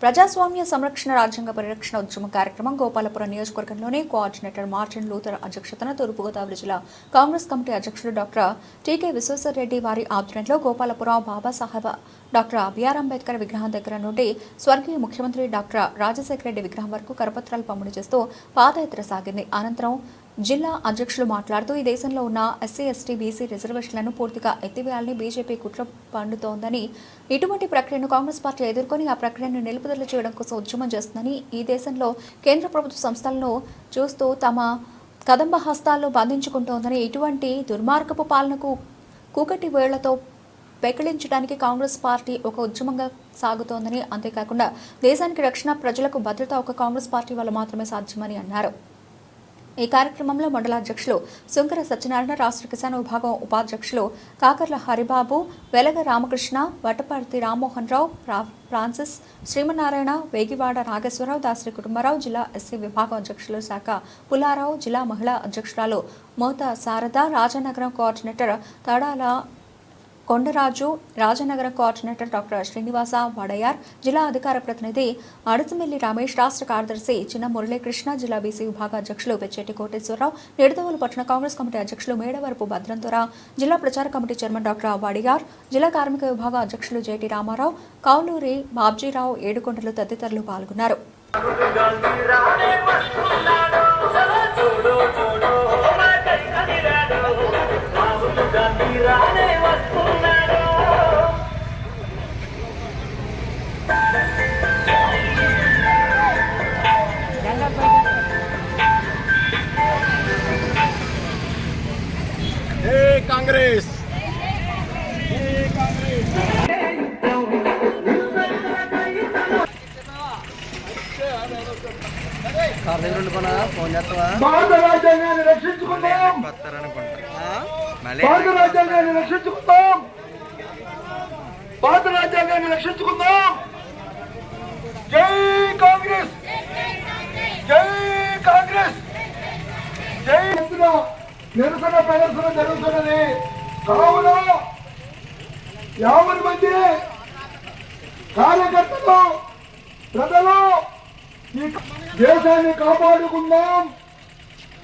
ప్రజాస్వామ్య సంరక్షణ రాజ్యాంగ పరిరక్షణ ఉద్యమ కార్యక్రమం గోపాలపురం నియోజకవర్గంలోని కోఆర్డినేటర్ మార్టిన్ లూథర్ అధ్యక్షతన తూర్పుగోదావరి జిల్లా కాంగ్రెస్ కమిటీ అధ్యక్షుడు డాక్టర్ టీకే విశ్వేశ్వరరెడ్డి వారి ఆధ్వర్యంలో గోపాలపురం బాబాసాహెబ్ డాక్టర్ బిఆర్ అంబేద్కర్ విగ్రహం దగ్గర నుండి స్వర్గీయ ముఖ్యమంత్రి డాక్టర్ రాజశేఖర రెడ్డి విగ్రహం వరకు కరపత్రాలు పంపిణీ చేస్తూ పాదయాత్ర సాగింది. అనంతరం జిల్లా అధ్యక్షులు మాట్లాడుతూ ఈ దేశంలో ఉన్న ఎస్సీ ఎస్టీ బీసీ రిజర్వేషన్లను పూర్తిగా ఎత్తివేయాలని బీజేపీ కుట్ర పండుతోందని ఇటువంటి ప్రక్రియను కాంగ్రెస్ పార్టీ ఎదుర్కొని ఆ ప్రక్రియను నిలుపుదల చేయడం కోసం ఉద్యమం చేస్తుందని ఈ దేశంలో కేంద్ర ప్రభుత్వ సంస్థలను చూస్తూ తమ కదంబ హస్తాల్లో బంధించుకుంటోందని ఇటువంటి దుర్మార్గపు పాలనకు కూకటి వేళ్ళతో పెకిలించడానికి కాంగ్రెస్ పార్టీ ఒక ఉద్యమంగా సాగుతోందని అంతేకాకుండా దేశానికి రక్షణ ప్రజలకు భద్రత ఒక కాంగ్రెస్ పార్టీ వల్ల మాత్రమే సాధ్యమని అన్నారు. ఈ కార్యక్రమంలో మండల అధ్యక్షులు శంకర సత్యనారాయణ రాష్ట్ర కిసాన్ విభాగం ఉపాధ్యక్షులు కాకర్ల హరిబాబు వెలగ రామకృష్ణ వటపర్తి రామ్మోహన్ రావు ఫ్రాన్సిస్ శ్రీమనారాయణ వేగివాడ నాగేశ్వరరావు దాసరి కుటుంబరావు జిల్లా ఎస్సీ విభాగం అధ్యక్షులు శాఖ పుల్లారావు జిల్లా మహిళా అధ్యక్షురాలు Mota Sarada Rajanagaram coordinator Tadala Kondaraju Rajanagara coordinator doctor Srinivasa Wadiyar జిల్లా అధికార ప్రతినిధి అడసమిల్లి రమేష్ రాష్ట్ర కార్యదర్శి చిన్న మురళీకృష్ణ జిల్లా బీసీ విభాగ అధ్యక్షులు పెచ్చేటి కోటేశ్వరరావు నిడదవోలు పట్టణ కాంగ్రెస్ కమిటీ అధ్యక్షులు మేడవరపు భద్రంతుర జిల్లా ప్రచార కమిటీ చైర్మన్ డాక్టర్ వడియార్ జిల్లా కార్మిక విభాగ అధ్యక్షులు జేటి రామారావు కౌలూరి బాబ్జీరావు ఏడుకొండలు తదితరులు పాల్గొన్నారు. కాంగ్రెస్. కార్ దగ్గర ఉండి పనా ఫోన్ చేస్తావా భారత రాజ్యాంగాన్ని రక్షించుకుందాం. మళ్ళీ. భారత రాజ్యాంగాన్ని రక్షించుకుందాం. భారత రాజ్యాంగాన్ని రక్షించుకుందాం. జై కాంగ్రెస్ జై కాంగ్రెస్ జై ఎత్తున నిరసన ప్రదర్శన జరుగుతున్నది. కావున యాభై మంది కార్యకర్తలు ప్రజలు ఈ దేశాన్ని కాపాడుకుందాం.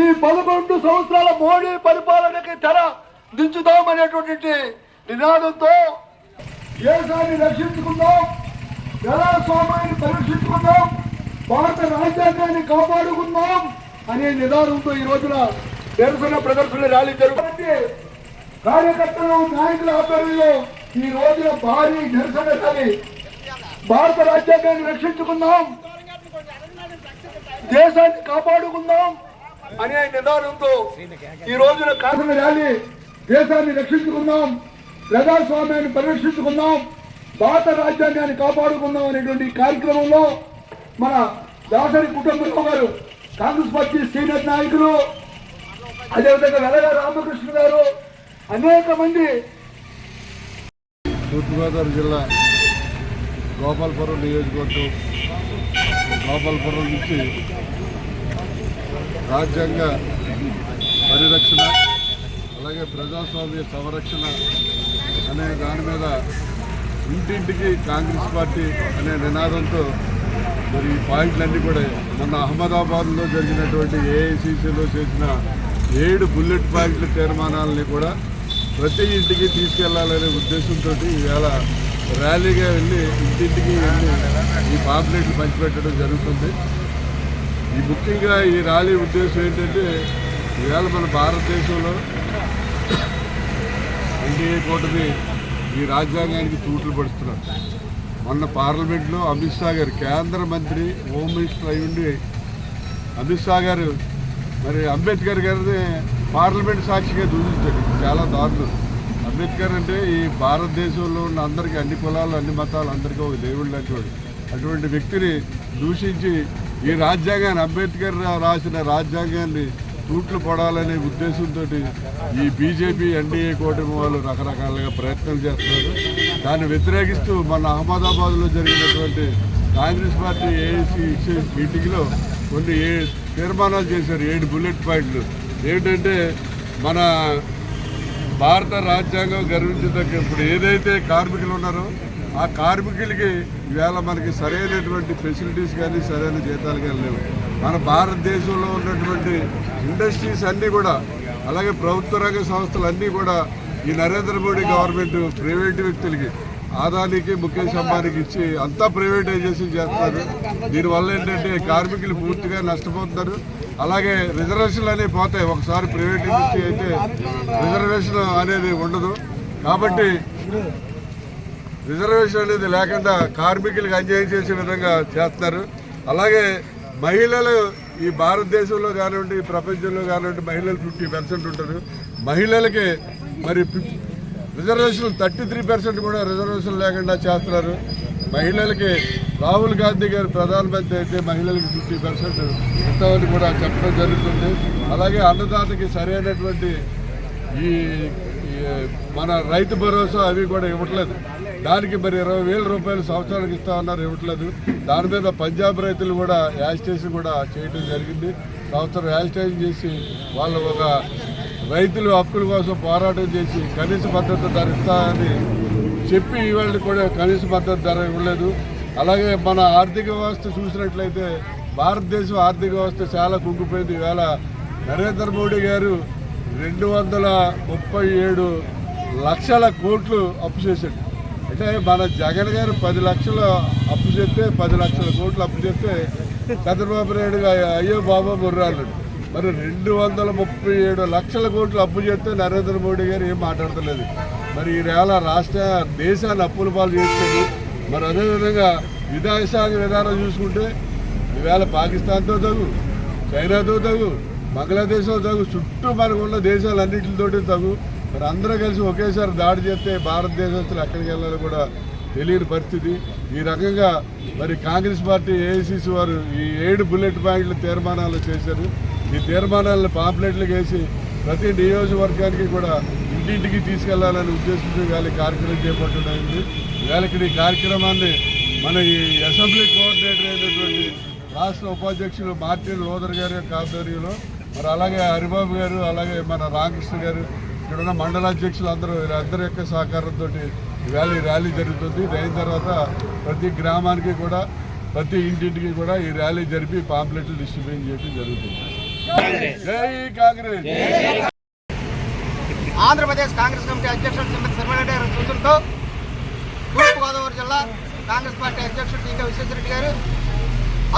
ఈ పదకొండు సంవత్సరాల మోడీ పరిపాలనకి తెర దించుదాం అనేటువంటి నినాదంతో దేశాన్ని రక్షించుకుందాం. ప్రజాస్వామ్యాన్ని పరీక్షించుకుందాం? భారత రాజ్యాంగాన్ని కాపాడుకుందాం అనే నినాదంతో ఈ రోజున నిరసన ప్రదర్శన ర్యాలీ జరుగుతుంది కార్యకర్తలు నాయకుల ఆధ్వర్యంలో ఈ రోజున భారీ నిరసన ర్యాలీ. భారత రాజ్యాంగాన్ని రక్షించుకుందాం. దేశాన్ని కాపాడుకుందాం అనే నిదానంతో ఈ రోజున కాసిన ర్యాలీ దేశాన్ని రక్షించుకుందాం ప్రజాస్వామ్యాన్ని పరిరక్షించుకుందాం భారత రాజ్యాంగాన్ని కాపాడుకుందాం అనేటువంటి కార్యక్రమంలో మన దాసరి కుటుంబంలో గారు కాంగ్రెస్ పార్టీ సీనియర్ నాయకులు అదేవిధంగా వెలగ రామకృష్ణ గారు అనేక మంది తూర్పుగోదావరి జిల్లా గోపాలపురం నియోజకవర్గం గోపాలపురం నుంచి రాజ్యాంగ పరిరక్షణ అలాగే ప్రజాస్వామ్య సంరక్షణ అనే దాని మీద ఇంటింటికి కాంగ్రెస్ పార్టీ అనే నినాదంతో మరి ఈ పాయింట్లన్నీ కూడా మొన్న అహ్మదాబాద్లో జరిగినటువంటి ఏఐసిసిలో చేసిన ఏడు బుల్లెట్ పాయింట్ల తీర్మానాలని కూడా ప్రతి ఇంటికి తీసుకెళ్ళాలనే ఉద్దేశంతో ఈవేళ ర్యాలీగా వెళ్ళి ఇంటింటికి వెళ్ళి ఈ పాంప్లెట్లు పంచిపెట్టడం జరుగుతుంది. ఈ ముఖ్యంగా ఈ ర్యాలీ ఉద్దేశం ఏంటంటే ఈవేళ మన భారతదేశంలో ఎన్డీఏ కూటమి ఈ రాజ్యాంగానికి తూట్లు పడుతున్నారు. మొన్న పార్లమెంట్లో అమిత్ షా గారు కేంద్ర మంత్రి హోమ్ మినిస్టర్ అయి ఉండి అమిత్ షా గారు మరి అంబేద్కర్ గారిని పార్లమెంట్ సాక్షిగా దూషించాడు చాలా దారుణం. అంబేద్కర్ అంటే ఈ భారతదేశంలో ఉన్న అందరికీ అన్ని కులాలు అన్ని మతాలు అందరికీ ఒక దేవుళ్ళు లాంటి అటువంటి వ్యక్తిని దూషించి ఈ రాజ్యాంగాన్ని అంబేద్కర్ రాసిన రాజ్యాంగాన్ని తూట్లు పడాలనే ఉద్దేశంతో ఈ బీజేపీ ఎన్డీఏ కూటమి వాళ్ళు రకరకాలుగా ప్రయత్నాలు చేస్తున్నారు. దాన్ని వ్యతిరేకిస్తూ మన అహ్మదాబాద్లో జరిగినటువంటి కాంగ్రెస్ పార్టీ ఏఐసీ మీటింగ్లో కొన్ని ఏ తీర్మానాలు చేశారు ఏడు బుల్లెట్ పాయింట్లు ఏంటంటే మన భారత రాజ్యాంగం గర్వించదగ్గ ఇప్పుడు ఏదైతే కార్మికులు ఉన్నారో ఆ కార్మికులకి ఇవాళ మనకి సరైనటువంటి ఫెసిలిటీస్ కానీ సరైన జీతాలు కానీ లేవు. మన భారతదేశంలో ఉన్నటువంటి ఇండస్ట్రీస్ అన్నీ కూడా అలాగే ప్రభుత్వ రంగ సంస్థలు అన్నీ కూడా ఈ నరేంద్ర మోడీ గవర్నమెంట్ ప్రైవేటు వ్యక్తులకి ఆదానికి ముఖేష్ అంబానీకి ఇచ్చి అంతా ప్రైవేటైజేషన్ చేస్తారు దీనివల్ల ఏంటంటే కార్మికులు పూర్తిగా నష్టపోతున్నారు. అలాగే రిజర్వేషన్లు అనేవి పోతాయి. ఒకసారి ప్రైవేట్ ఇండస్ట్రీ అయితే రిజర్వేషన్ అనేది ఉండదు. కాబట్టి రిజర్వేషన్ అనేది లేకుండా కార్మికులకు అన్యాయం చేసే విధంగా చేస్తారు అలాగే మహిళలు ఈ భారతదేశంలో కానివ్వండి ప్రపంచంలో కానివ్వండి మహిళలు ఫిఫ్టీ పర్సెంట్ ఉంటారు. మహిళలకి మరి రిజర్వేషన్ థర్టీ త్రీ పర్సెంట్ కూడా రిజర్వేషన్ లేకుండా చేస్తున్నారు. మహిళలకి రాహుల్ గాంధీ గారు ప్రధానమంత్రి అయితే మహిళలకు ఫిఫ్టీ పర్సెంట్ ఇస్తామని కూడా చెప్పడం జరుగుతుంది. అలాగే అన్నదాతకి సరైనటువంటి ఈ ఈ మన రైతు భరోసా అవి కూడా ఇవ్వట్లేదు. దానికి మరి ఇరవై వేల రూపాయలు సంవత్సరానికి ఇస్తామన్నారు ఇవ్వట్లేదు. దాని మీద పంజాబ్ రైతులు కూడా యాజిటేషన్ కూడా చేయడం జరిగింది. సంవత్సరం యాజిటేషన్ చేసి వాళ్ళు ఒక రైతులు హక్కుల కోసం పోరాటం చేసి కనీస మద్దతు ధర ఇస్తామని చెప్పి ఇవాళ కూడా కనీస మద్దతు ధర ఇవ్వలేదు. అలాగే మన ఆర్థిక వ్యవస్థ చూసినట్లయితే భారతదేశం ఆర్థిక వ్యవస్థ చాలా కుంగిపోయింది. ఈవేళ నరేంద్ర మోడీ గారు రెండు వందల ముప్పై ఏడు లక్షల కోట్లు అప్పు చేశాడు. అంటే మన జగన్ గారు పది లక్షలు అప్పు చేస్తే పది లక్షల కోట్లు అప్పు చేస్తే చంద్రబాబు నాయుడు అయ్యో బాబా ముర్రాడు మరి రెండు వందల ముప్పై ఏడు లక్షల కోట్లు అప్పు చేస్తే నరేంద్ర మోడీ గారు ఏం మాట్లాడతలేదు. మరి ఈ రాష్ట్ర దేశాన్ని అప్పుల పాలు చేస్తుంది. మరి అదేవిధంగా విదేశాంగ విధానం చూసుకుంటే ఈవేళ పాకిస్తాన్తో తగు చైనాతో తగు బంగ్లాదేశ్తో తగు చుట్టూ మనకు ఉన్న దేశాలన్నింటితోటి తగు. మరి అందరూ కలిసి ఒకేసారి దాడి చేస్తే భారతదేశస్తులు ఎక్కడికి వెళ్ళాలో కూడా తెలియని పరిస్థితి. ఈ రకంగా మరి కాంగ్రెస్ పార్టీ ఏఐసిసి వారు ఈ ఏడు బుల్లెట్ పాయింట్ల తీర్మానాలు చేశారు. ఈ తీర్మానాలను పాంప్లెట్లు వేసి ప్రతి నియోజకవర్గానికి కూడా ఇంటింటికి తీసుకెళ్ళాలనే ఉద్దేశంతో ఇవాళ కార్యక్రమం చేపట్టడం ఇవాళ ఇక్కడ ఈ కార్యక్రమాన్ని మన ఈ అసెంబ్లీ కోఆర్డినేటర్ అయినటువంటి రాష్ట్ర ఉపాధ్యక్షులు మార్టిన్ లోదర్ గారి యొక్క ఆధ్వర్యంలో మరి అలాగే హరిబాబు గారు అలాగే మన రామకృష్ణ గారు ఇక్కడ ఉన్న మండల అధ్యక్షులు అందరూ వీళ్ళందరి యొక్క సహకారంతో ఇవాళ ఈ ర్యాలీ జరుగుతుంది. ఇది అయిన తర్వాత ప్రతి గ్రామానికి కూడా ప్రతి ఇంటింటికి కూడా ఈ ర్యాలీ జరిపి పాంప్లెట్లు డిస్ట్రిబ్యూట్ చేయడం జరుగుతుంది. ఆంధ్రప్రదేశ్ కాంగ్రెస్ కమిటీ అధ్యక్షుడు శ్రీమతి శర్మరెడ్డి గారి సూచనతో తూర్పుగోదావరి జిల్లా కాంగ్రెస్ పార్టీ అధ్యక్షుడు టీకా విశ్వేశ్వరరెడ్డి గారు.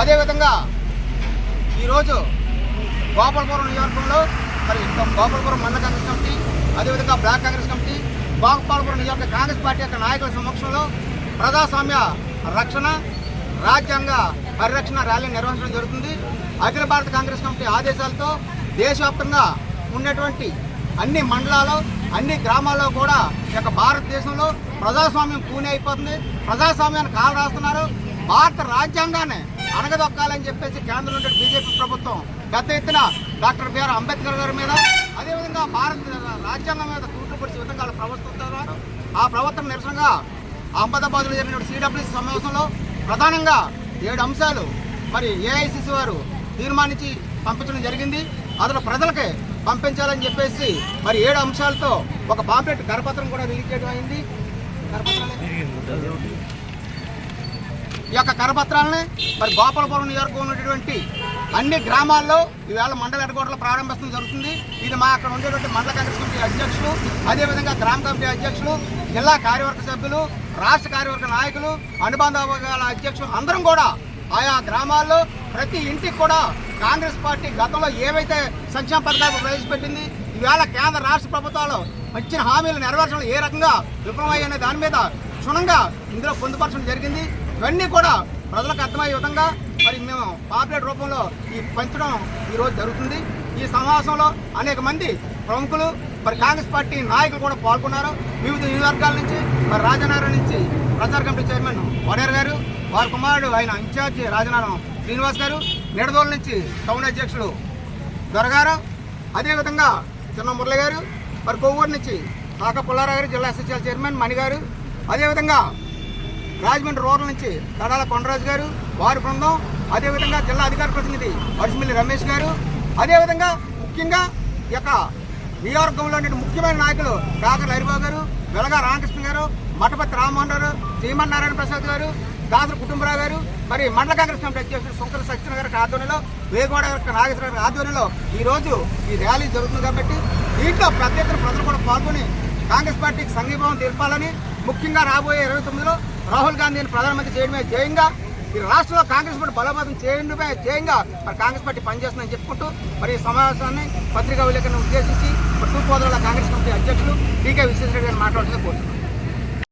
అదేవిధంగా ఈరోజు గోపాలపురం నియోజకవర్గంలో మరి గోపాలపురం మండల కాంగ్రెస్ కమిటీ అదేవిధంగా బ్లాక్ కాంగ్రెస్ కమిటీ గోపాలపురం నియోజక కాంగ్రెస్ పార్టీ యొక్క నాయకుల సమక్షంలో ప్రజాస్వామ్య రక్షణ రాజ్యాంగ పరిరక్షణ ర్యాలీ నిర్వహించడం జరుగుతుంది. అఖిల భారత కాంగ్రెస్ కమిటీ ఆదేశాలతో దేశవ్యాప్తంగా ఉన్నటువంటి అన్ని మండలాల్లో అన్ని గ్రామాల్లో కూడా ఈ యొక్క భారతదేశంలో ప్రజాస్వామ్యం పూని అయిపోతుంది. ప్రజాస్వామ్యాన్ని కాలు రాస్తున్నారు భారత రాజ్యాంగాన్ని అణగదొక్కాలని చెప్పేసి కేంద్రంలో బీజేపీ ప్రభుత్వం పెద్ద ఎత్తున డాక్టర్ బిఆర్ అంబేద్కర్ గారి మీద అదేవిధంగా భారత రాజ్యాంగం మీద తూట్లు పొడిచే విధంగా వాళ్ళు ప్రవర్తిస్తున్నారు ఆ ప్రవర్తన నిరసనగా అహ్మదాబాద్లో జరిగిన సిడబ్ల్యూసీ సమావేశంలో ప్రధానంగా ఏడు అంశాలు మరి ఏఐసిసి వారు తీర్మానించి పంపించడం జరిగింది. అందులో ప్రజలకే పంపించాలని చెప్పేసి మరి ఏడు అంశాలతో ఒక పాంప్లెట్ కరపత్రం కూడా రిలీజ్ చేయడం అయింది. ఈ యొక్క కరపత్రాలని మరి గోపాలపురం నియోజకవర్గం ఉన్నటువంటి అన్ని గ్రామాల్లో ఈవేళ మండల హెడ్కోటలో ప్రారంభించడం జరుగుతుంది. ఇది మా అక్కడ ఉండేటువంటి మండల కాంగ్రెస్ కమిటీ అధ్యక్షులు అదేవిధంగా గ్రామ కమిటీ అధ్యక్షులు జిల్లా కార్యవర్గ సభ్యులు రాష్ట్ర కార్యవర్గ నాయకులు అనుబంధ వర్గాల అధ్యక్షులు అందరం కూడా ఆయా గ్రామాల్లో ప్రతి ఇంటికి కూడా కాంగ్రెస్ పార్టీ గతంలో ఏవైతే సంక్షేమ పథకాలు ప్రవేశపెట్టింది ఈవేళ కేంద్ర రాష్ట్ర ప్రభుత్వాలు ఇచ్చిన హామీలు నెరవేర్చడం ఏ రకంగా విఫలమయ్యనే దాని మీద క్షుణ్ణంగా ఇందులో పొందుపరచడం జరిగింది. ఇవన్నీ కూడా ప్రజలకు అర్థమయ్యే విధంగా మరి మేము పాపులేట్ రూపంలో ఈ పంచడం ఈరోజు జరుగుతుంది. ఈ సమావేశంలో అనేక మంది ప్రముఖులు మరి కాంగ్రెస్ పార్టీ నాయకులు కూడా పాల్గొన్నారు. వివిధ నియోజకవర్గాల నుంచి మరి రాజనగరం నుంచి ప్రచార కమిటీ చైర్మన్ వడేర్ గారు వారి కుమారుడు ఆయన ఇన్ఛార్జ్ రాజనగరం శ్రీనివాస్ గారు నిడదోల నుంచి టౌన్ అధ్యక్షుడు దొరగారు అదేవిధంగా చిన్న మురళి గారు మరి కొవ్వూరు నుంచి కాక పుల్లారావు గారు జిల్లా ఎస్ఎస్ఎల్ చైర్మన్ మణి గారు అదేవిధంగా రాజమండ్రి రూరల్ నుంచి తడాల కొండరాజు గారు వారి బృందం అదేవిధంగా జిల్లా అధికార ప్రతినిధి వడిసిమిల్లి రమేష్ గారు అదేవిధంగా ముఖ్యంగా ఈ యొక్క నియోజకవర్గంలో ముఖ్యమైన నాయకులు కాకర హరిబాబు గారు వెలగా రామకృష్ణ గారు మఠపతి రామ్మోహన్ గారు శ్రీమన్నారాయణ ప్రసాద్ గారు దాసరి కుటుంబరావు గారు మరి మండల కాంగ్రెస్ కమిటీ అధ్యక్షుడు శంకర సత్యన గారి ఆధ్వర్యంలో వేగవాడ గారి నాగేశ్వర గారి ఆధ్వర్యంలో ఈ రోజు ఈ ర్యాలీ జరుగుతుంది కాబట్టి దీంట్లో పెద్ద ఎత్తున ప్రజలు కూడా పాల్గొని కాంగ్రెస్ పార్టీకి సంఘీభావం తెలపాలని ముఖ్యంగా రాబోయే ఇరవై తొమ్మిదిలో రాహుల్ గాంధీని ప్రధానమంత్రి చేయడమే ధ్యేయంగా ఈ రాష్ట్రంలో కాంగ్రెస్ పార్టీ బలోపేతం చేయడమే ధ్యేయంగా మరి కాంగ్రెస్ పార్టీ పనిచేస్తుందని చెప్పుకుంటూ మరి ఈ సమావేశాన్ని పత్రికా విలేకరులను ఉద్దేశించి మరి తూర్పు గోదావరి కాంగ్రెస్ కమిటీ అధ్యక్షులు టీకే విశ్వేశ్వర గారు మాట్లాడుతూ కోరుతున్నాను